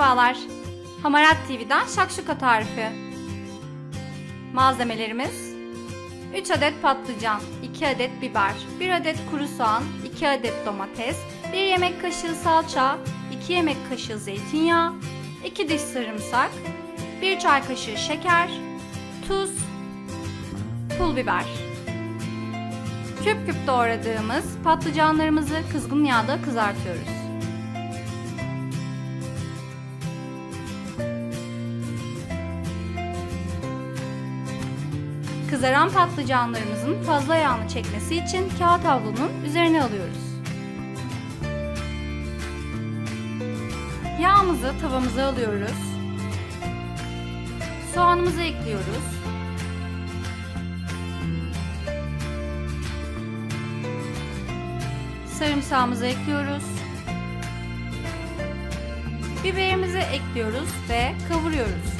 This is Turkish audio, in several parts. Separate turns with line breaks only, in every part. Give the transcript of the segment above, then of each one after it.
Merhabalar. Hamarat TV'den şakşuka tarifi. Malzemelerimiz 3 adet patlıcan, 2 adet biber, 1 adet kuru soğan, 2 adet domates, 1 yemek kaşığı salça, 2 yemek kaşığı zeytinyağı, 2 diş sarımsak, 1 çay kaşığı şeker, tuz, pul biber. Küp küp doğradığımız patlıcanlarımızı kızgın yağda kızartıyoruz. Kızaran patlıcanlarımızın fazla yağını çekmesi için kağıt havlunun üzerine alıyoruz. Yağımızı tavamıza alıyoruz. Soğanımızı ekliyoruz. Sarımsağımızı ekliyoruz. Biberimizi ekliyoruz ve kavuruyoruz.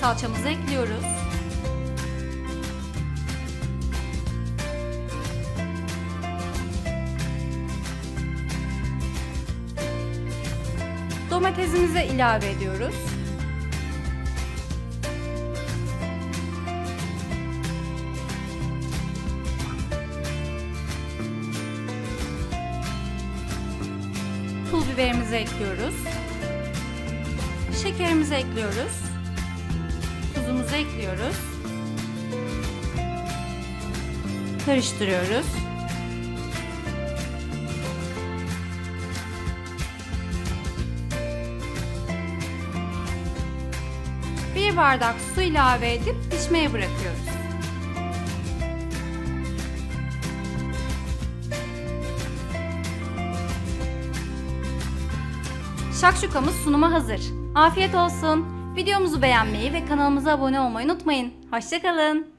Salçamızı ekliyoruz. Domatesimizi ilave ediyoruz. Pul biberimizi ekliyoruz. Şekerimizi ekliyoruz. Tuzumuzu ekliyoruz. Karıştırıyoruz. Bir bardak su ilave edip pişmeye bırakıyoruz. Şakşukamız sunuma hazır. Afiyet olsun. Videomuzu beğenmeyi ve kanalımıza abone olmayı unutmayın. Hoşçakalın.